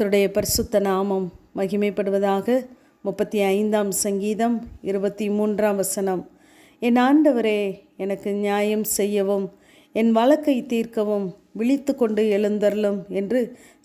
கர்த்தருடைய பரிசுத்த நாமம் மகிமைப்படுவதாக முப்பத்தி ஐந்தாம் சங்கீதம் இருபத்தி மூன்றாம் வசனம். என் ஆண்டவரே எனக்கு நியாயம் செய்யவும் என் வழக்கை தீர்க்கவும் விழித்து கொண்டு எழுந்தருளும் என்று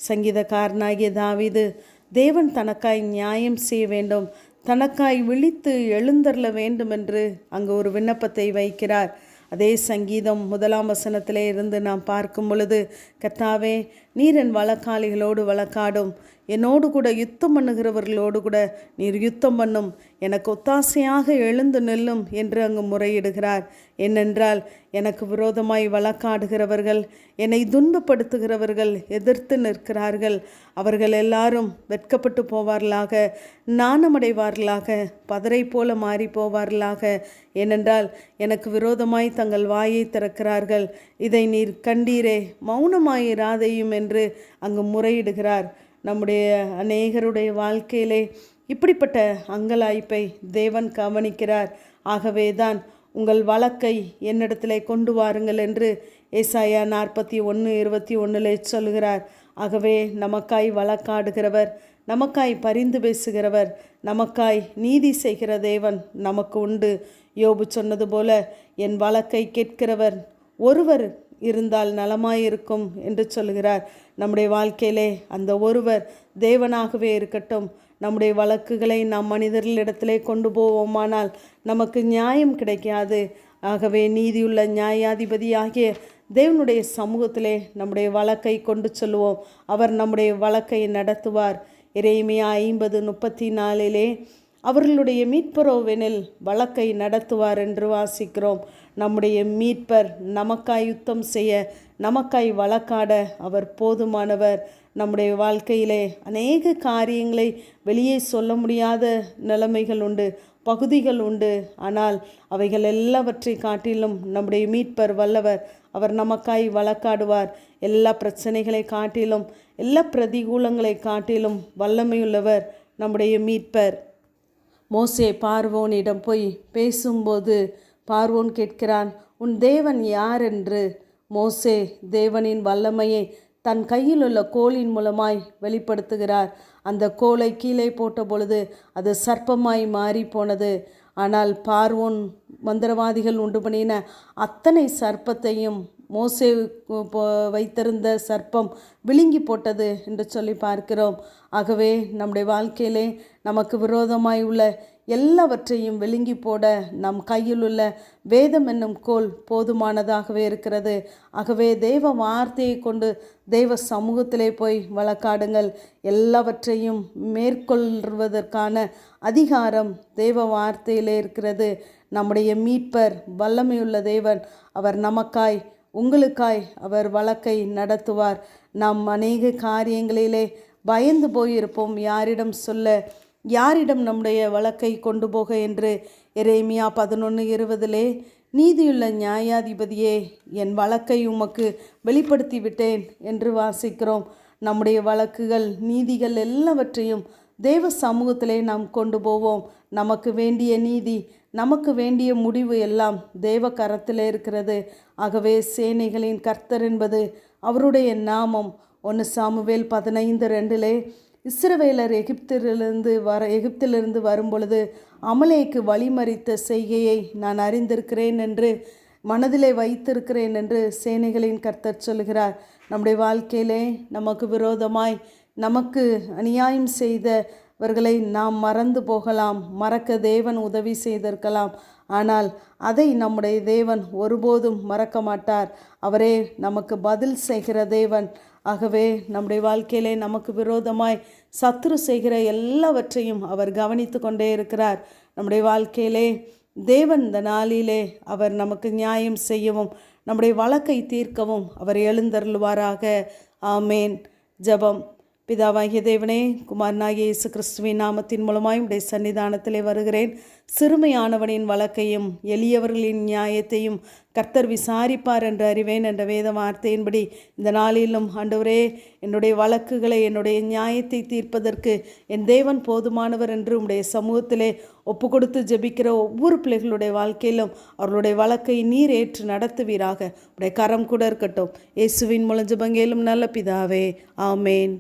சங்கீதக்காரனாகிய தாவீது தேவன் தனக்காய் நியாயம் செய்ய வேண்டும் தனக்காய் விழித்து எழுந்தருள வேண்டும் என்று அங்கு ஒரு விண்ணப்பத்தை வைக்கிறார். அதே சங்கீதம் முதலாம் வசனத்திலே இருந்து நாம் பார்க்கும் பொழுது கர்த்தாவே நீர் என் வழக்காளிகளோடு வழக்காடும். என்னோடு கூட யுத்தம் பண்ணுகிறவர்களோடு கூட நீர் யுத்தம் பண்ணும். எனக்கு ஒத்தாசையாக எழுந்து நில்லும் என்று அங்கு முறையிடுகிறார். ஏனென்றால் எனக்கு விரோதமாய் வழக்காடுகிறவர்கள் என்னை துன்பப்படுத்துகிறவர்கள் எதிர்த்து நிற்கிறார்கள். அவர்கள் எல்லாரும் வெட்கப்பட்டு போவார்களாக நாணமடைவார்களாக பதரை போல மாறி போவார்களாக. ஏனென்றால் எனக்கு விரோதமாய் தங்கள் வாயை திறக்கிறார்கள். இதை நீர் கண்டீரே மௌனமாயிராதையும் என்று அங்கு முறையிடுகிறார். நம்முடைய அநேகருடைய வாழ்க்கையிலே இப்படிப்பட்ட அங்கலாய்ப்பை தேவன் கவனிக்கிறார். ஆகவே தான் உங்கள் வழக்கை என்னிடத்திலே கொண்டு வாருங்கள் என்று ஏசாயா நாற்பத்தி ஒன்று இருபத்தி ஒன்றில் சொல்கிறார். ஆகவே நமக்காய் வழக்காடுகிறவர் நமக்காய் பரிந்து பேசுகிறவர் நமக்காய் நீதி செய்கிற தேவன் நமக்கு உண்டு. யோபு சொன்னது போல என் வழக்கை கேட்கிறவர் ஒருவர் இருந்தால் நலமாயிருக்கும் என்று சொல்கிறார் நம்முடைய வாழ்க்கையிலே அந்த ஒருவர் தேவனாகவே இருக்கட்டும். நம்முடைய வழக்குகளை நாம் மனிதர்களிடத்திலே கொண்டு போவோமானால் நமக்கு நியாயம் கிடைக்காது. ஆகவே நீதியுள்ள நியாயாதிபதியாகிய தேவனுடைய சமூகத்திலே நம்முடைய வழக்கை கொண்டு சொல்லுவோம் அவர் நம்முடைய வழக்கை நடத்துவார். இறைமையா ஐம்பது முப்பத்தி நாலிலே அவர்களுடைய மீட்பரோவெனில் வழக்கை நடத்துவார் என்று வாசிக்கிறோம். நம்முடைய மீட்பர் நமக்காய் யுத்தம் செய்ய நமக்காய் வழக்காட அவர் போதுமானவர். நம்முடைய வாழ்க்கையிலே அநேக காரியங்களை வெளியே சொல்ல முடியாத நிலைமைகள் உண்டு பகுதிகள் உண்டு. ஆனால் அவைகள் எல்லாவற்றை காட்டிலும் நம்முடைய மீட்பர் வல்லவர். அவர் நமக்காய் வழக்காடுவார். எல்லா பிரச்சனைகளை காட்டிலும் எல்லா பிரதிகூலங்களை காட்டிலும் வல்லமையுள்ளவர் நம்முடைய மீட்பர். மோசே பார்வோனிடம் போய் பேசும்போது பார்வோன் கேட்கிறான் உன் தேவன் யார் என்று மோசே தேவனின் வல்லமையை தன் கையில் உள்ள கோலின் மூலமாய் வெளிப்படுத்துகிறார். அந்த கோலை கீழே போட்ட பொழுது அது சர்ப்பமாய் மாறி போனது ஆனால் பார்வோன் மந்திரவாதிகள் உண்டு பண்ணின அத்தனை சர்ப்பத்தையும் மோசே வைத்திருந்த சர்ப்பம் விழுங்கி போட்டது என்று சொல்லி பார்க்கிறோம். ஆகவே நம்முடைய வாழ்க்கையிலே நமக்கு விரோதமாய் உள்ள எல்லாவற்றையும் விழுங்கி போட நம் கையில் உள்ள வேதம் என்னும் கோல் போதுமானதாகவே இருக்கிறது. ஆகவே தெய்வ வார்த்தையை கொண்டு தெய்வ சமூகத்திலே போய் வழக்காடுங்கள். எல்லாவற்றையும் மேற்கொள்வதற்கான அதிகாரம் தெய்வ வார்த்தையிலே இருக்கிறது. நம்முடைய மீட்பர் வல்லமையுள்ள தேவன். அவர் நமக்காய் உங்களுக்காய் அவர் வழக்கை நடத்துவார். நாம் அநேக காரியங்களிலே பயந்து போயிருப்போம். யாரிடம் சொல்ல யாரிடம் நம்முடைய வழக்கை கொண்டு போக என்று எரேமியா பதினொன்று இருபதிலே நீதியுள்ள நியாயாதிபதியே என் வழக்கை உமக்கு வெளிப்படுத்தி விட்டேன் என்று வாசிக்கிறோம். நம்முடைய வழக்குகள் நீதிகள் எல்லாவற்றையும் தேவ சமூகத்திலே நாம் கொண்டு போவோம். நமக்கு வேண்டிய நீதி நமக்கு வேண்டிய முடிவு எல்லாம் தேவ கரத்தில் இருக்கிறது. ஆகவே சேனைகளின் கர்த்தர் என்பது அவருடைய நாமம். ஒன்று சாமுவேல் பதினைந்து ரெண்டிலே இஸ்ரவேலர் எகிப்திலிருந்து வர எகிப்திலிருந்து வரும்பொழுது அமலேக்கு வழிமறித்த செய்கையை நான் அறிந்திருக்கிறேன் என்று மனதிலே வைத்திருக்கிறேன் என்று சேனைகளின் கர்த்தர் சொல்கிறார். நம்முடைய வாழ்க்கையிலே நமக்கு விரோதமாய் நமக்கு அநியாயம் செய்த இவர்களை நாம் மறந்து போகலாம். மறக்க தேவன் உதவி செய்திருக்கலாம். ஆனால் அதை நம்முடைய தேவன் ஒருபோதும் மறக்க மாட்டார். அவரே நமக்கு பதில் செய்கிற தேவன். ஆகவே நம்முடைய வாழ்க்கையிலே நமக்கு விரோதமாய் சத்ரு செய்கிற எல்லாவற்றையும் அவர் கவனித்து கொண்டே இருக்கிறார். நம்முடைய வாழ்க்கையிலே தேவன் இந்த நாளிலே அவர் நமக்கு நியாயம் செய்யவும் நம்முடைய வழக்கை தீர்க்கவும் அவர் எழுந்தருள்வாராக. ஆமேன். ஜபம். பிதாவாகிய தேவனே குமாரனாகிய இயேசு கிறிஸ்துவின் நாமத்தின் மூலமாய் உடைய சன்னிதானத்திலே வருகிறேன். சிறுமையானவனின் வழக்கையும் எளியவர்களின் நியாயத்தையும் கர்த்தர் விசாரிப்பார் என்று அறிவேன் என்ற வேத வார்த்தையின்படி இந்த நாளிலும் ஆண்டவரே என்னுடைய வழக்குகளை என்னுடைய நியாயத்தை தீர்ப்பதற்கு என் தேவன் போதுமானவர் என்று உடைய சமூகத்திலே ஒப்பு கொடுத்து ஜெபிக்கிற ஒவ்வொரு பிள்ளைகளுடைய வாழ்க்கையிலும் அவர்களுடைய வழக்கை நீர் ஏற்று நடத்துவீராக. உடைய கரம் கூட இருக்கட்டும். இயேசுவின் மூலம் பங்கேலும் நல்ல பிதாவே. ஆமேன்.